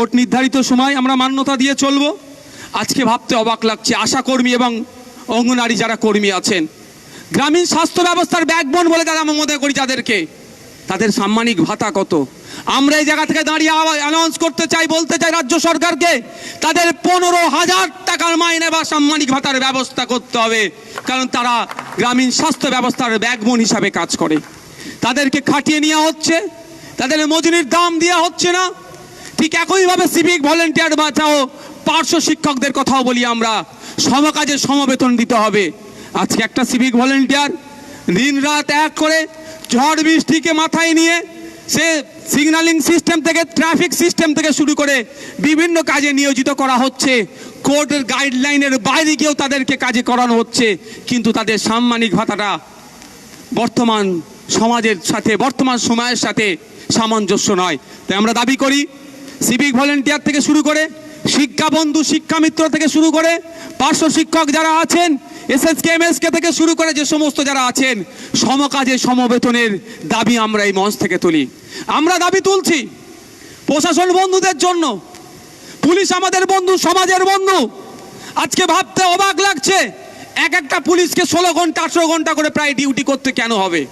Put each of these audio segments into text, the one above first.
Court নির্ধারিত সময় আমরা মান্যতা দিয়ে চলব। আজকে ভাবতে অবাক লাগছে আশাকর্মী এবং অঙ্গনারী যারা কর্মী আছেন। গ্রামীণ স্বাস্থ্য ব্যবস্থার ব্যাকবোন বলে তারা আমরা মনে করি যাদেরকে। তাদের সাম্মানিক ভাতা কত? আমরা এই জায়গা থেকে দাঁড়িয়ে অ্যানাউন্স করতে চাই, বলতে চাই রাজ্য সরকারকে, তাদের পনেরো হাজার টাকার মাইনে বা সাম্মানিক ভাতার ব্যবস্থা করতে হবে। কারণ তারা গ্রামীণ স্বাস্থ্য ব্যবস্থার ব্যাকবোন হিসাবে কাজ করে। তাদেরকে খাটিয়ে নেওয়া হচ্ছে, তাদের মজুরির দাম দেওয়া হচ্ছে না। ঠিক একইভাবে সিভিক ভলেন্টিয়ার বাঁচাও। পার্শ্ব শিক্ষকদের কথাও বলি আমরা। সমকাজে সমবেতন দিতে হবে। আজকে একটা সিভিক ভলেন্টিয়ার দিন রাত এক করে ঝড় বৃষ্টিকে মাথায় নিয়ে সে সিগন্যালিং সিস্টেম থেকে ট্রাফিক সিস্টেম থেকে শুরু করে বিভিন্ন কাজে নিয়োজিত করা হচ্ছে। কোর্টের গাইডলাইনের বাইরে গিয়েও তাদেরকে কাজে করানো হচ্ছে। কিন্তু তাদের সাম্মানিক ভাতাটা বর্তমান সমাজের সাথে, বর্তমান সময়ের সাথে সামঞ্জস্য নয়। তাই আমরা দাবি করি সিভিক ভলেন্টিয়ার থেকে শুরু করে শিক্ষা বন্ধু, শিক্ষা মিত্র থেকে শুরু করে পার্শ্ব শিক্ষক যারা আছেন এসএসকে এমএসকে থেকে শুরু করে যে সমস্ত যারা আছেন সমকাজে সমবেতনের দাবি আমরা এই মঞ্চ থেকে তুলি। আমরা দাবি তুলছি প্রশাসন বন্ধুদের জন্য, পুলিশ আমাদের বন্ধু, সমাজের বন্ধু। আজকে ভাবতে অবাক লাগছে, এক একটা পুলিশকে ষোলো ঘণ্টা, আঠেরো ঘণ্টা করে প্রায় ডিউটি করতে কেন হবে?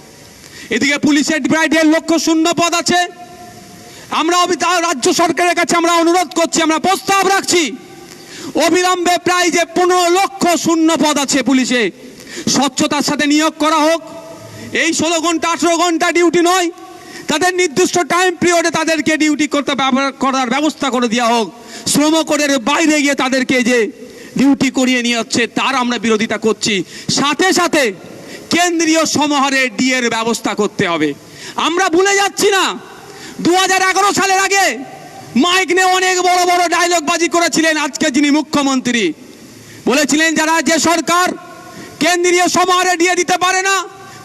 এদিকে পুলিশের প্রায় দেড় লক্ষ শূন্য পদ আছে আমরা রাজ্য সরকারের কাছে আমরা অনুরোধ করছি, আমরা প্রস্তাব রাখছি। অবিলম্বে প্রায় যে পনেরো লক্ষ শূন্য পদ আছে পুলিশে, স্বচ্ছতার সাথে নিয়োগ করা হোক। এই ষোলো ঘণ্টা, আঠেরো ঘণ্টা ডিউটি নয়, তাদের নির্দিষ্ট টাইম পিরিয়ডে তাদেরকে ডিউটি করতে করার ব্যবস্থা করে দেওয়া হোক। শ্রম কোডের বাইরে গিয়ে তাদেরকে যে ডিউটি করিয়ে নিয়ে হচ্ছে তার আমরা বিরোধিতা করছি। সাথে সাথে কেন্দ্রীয় সমাহারে ডিএর ব্যবস্থা করতে হবে। আমরা ভুলে যাচ্ছি না দু সালের আগে মাইক নিয়ে অনেক বড় বড় ডায়লগ বাজি করেছিলেন আজকে যিনি মুখ্যমন্ত্রী। বলেছিলেন যারা যে সরকার কেন্দ্রীয় সমাহারে দিয়ে দিতে পারে না,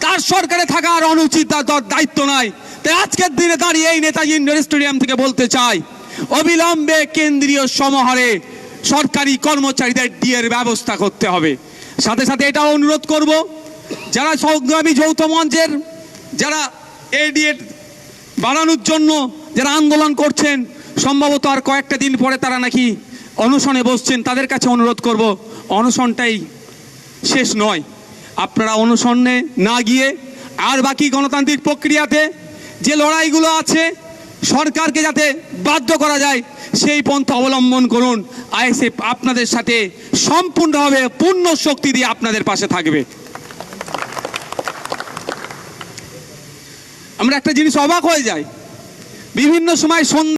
তার সরকারে থাকা আর অনুচিত তার দায়িত্ব নাই। তাই আজকের দিনে দাঁড়িয়ে এই নেতাজি ইন্ডোর স্টেডিয়াম থেকে বলতে চাই, অবিলম্বে কেন্দ্রীয় সমাহারে সরকারি কর্মচারীদের ডিএর ব্যবস্থা করতে হবে। সাথে সাথে এটাও অনুরোধ করব, যারা সংগ্রামী যৌথ মঞ্চের, যারা এডিএ বাড়ানোর জন্য যারা আন্দোলন করছেন, সম্ভবত আর কয়েকটা দিন পরে তারা নাকি অনশনে বসছেন, তাদের কাছে অনুরোধ করব, অনশনটাই শেষ নয়। আপনারা অনশনে না গিয়ে আর বাকি গণতান্ত্রিক প্রক্রিয়াতে যে লড়াইগুলো আছে, সরকারকে যাতে বাধ্য করা যায়, সেই পন্থা অবলম্বন করুন। আইএসএফ আপনাদের সাথে সম্পূর্ণভাবে পূর্ণ শক্তি দিয়ে আপনাদের পাশে থাকবে। আমরা একটা জিনিস অবাক হয়ে যাই। বিভিন্ন সময় সন্ধ্যা